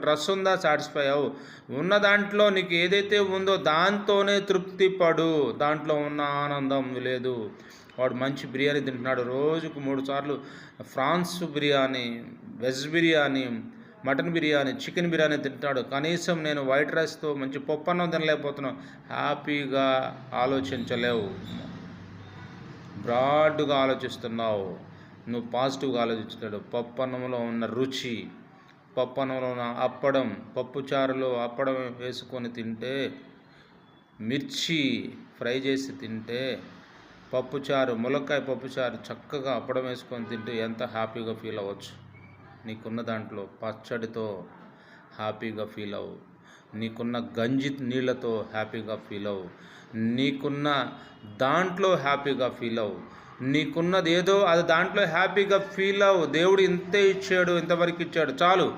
Dress ఉందా satisfy అవు ఉన్న దాంట్లో నీకు ఏదైతే ఉందో దాంతోనే తృప్తి పడు. దాంట్లో ఉన్న ఆనందం లేదు. వాడు మంచి బిర్యానీ తింటున్నాడు. రోజుకు మూడు సార్లు prawns biryani veg biryani mutton biryani chicken biryani తింటాడు కనీసం నేను వైట్ రైస్తో మంచి పప్పన్నం తినలేకపోతున్నాను హ్యాపీగా ఆలోచించలేవు. బ్రాడ్గా ఆలోచిస్తున్నావు. నువ్వు పాజిటివ్గా ఆలోచిస్తున్నాడు. పప్పన్నంలో ఉన్న రుచి. పప్పనంలోన అప్పడం పప్పు చారులో అప్పడం వేసుకొని తింటే మిర్చి ఫ్రై చేసి తింటే పప్పుచారు ములక్కాయ పప్పుచారు చక్కగా అప్పడం వేసుకొని తింటే ఎంత హ్యాపీగా ఫీల్ అవ్వచ్చు. నీకున్న దాంట్లో పచ్చడితో హ్యాపీగా ఫీల్ అవ్వు. నీకున్న గంజి నీళ్ళతో హ్యాపీగా ఫీల్ అవ్వు. నీకున్న దాంట్లో హ్యాపీగా ఫీల్ అవ్వు. నీకున్నది ఏదో అది దాంట్లో హ్యాపీగా ఫీల్ అవ్వు. దేవుడు ఇంతే ఇచ్చాడు ఇంతవరకు ఇచ్చాడు. చాలు.